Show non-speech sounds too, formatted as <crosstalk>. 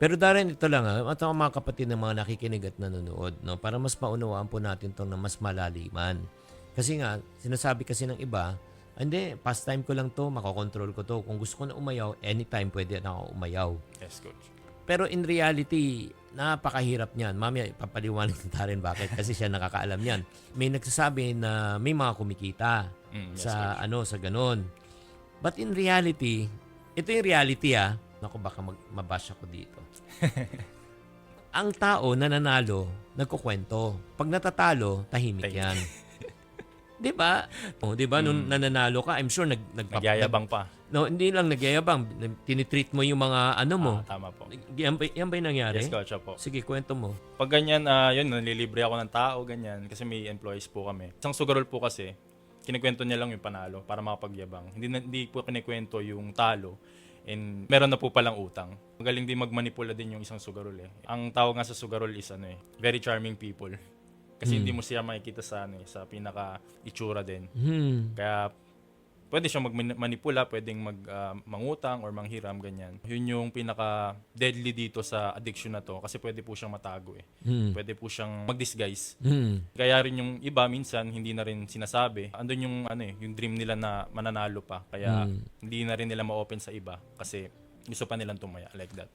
Pero Darren, ito lang ha, at ang mga kapatid ng mga nakikinig at nanonood, no, para mas maunawaan po natin itong na mas malaliman. Kasi nga, sinasabi kasi ng iba, hindi, pastime ko lang to, makokontrol ko to. Kung gusto ko na umayaw, anytime pwede na ako umayaw. Yes, coach. Pero in reality, napakahirap niyan. Mamaya, ipapaliwanag ni <laughs> Darren bakit kasi siya nakakaalam niyan. May nagsasabi na may mga kumikita Mm, yes, sa coach. ano sa ganun. But in reality, ito yung reality ah. Naku, baka mag, mabash ako dito. <laughs> Ang tao na nanalo, nagkukwento. Pag natatalo, tahimik Tahimik. yan. <laughs> 'Di ba? Oh, 'di ba nung nananalo ka, I'm sure nag nagpap- Nagyayabang pa. No, hindi lang nagyayabang, nag- tinitreat mo yung mga ano mo. Ah, tama po. yan, ba, yan ba yung nangyari? Yes, coach, po. Sige, kwento mo. Pag ganyan, ah, yun, nalilibre ako ng tao, ganyan. Kasi may employees po kami. Isang sugarol po kasi, kinikwento niya lang yung panalo para makapagyabang. Hindi, na, hindi po kinikwento yung talo. And meron na po palang utang. Magaling din magmanipula din yung isang sugarol eh. Ang tawag nga sa sugarol is ano eh, very charming people. Kasi hindi mo siya makikita sa ano eh, sa pinaka itsura din. Hmm. Kaya pwede siyang magmanipula, pwedeng mag ah, mangutang or manghiram ganyan. Yun yung pinaka deadly dito sa addiction na to kasi pwede po siyang matago eh. Hmm. Pwede po siyang mag-disguise. Hmm. Kaya rin yung iba minsan hindi na rin sinasabi. Andun yung ano eh, yung dream nila na mananalo pa. Kaya Mm. hindi na rin nila ma-open sa iba kasi gusto pa nilang tumaya like that.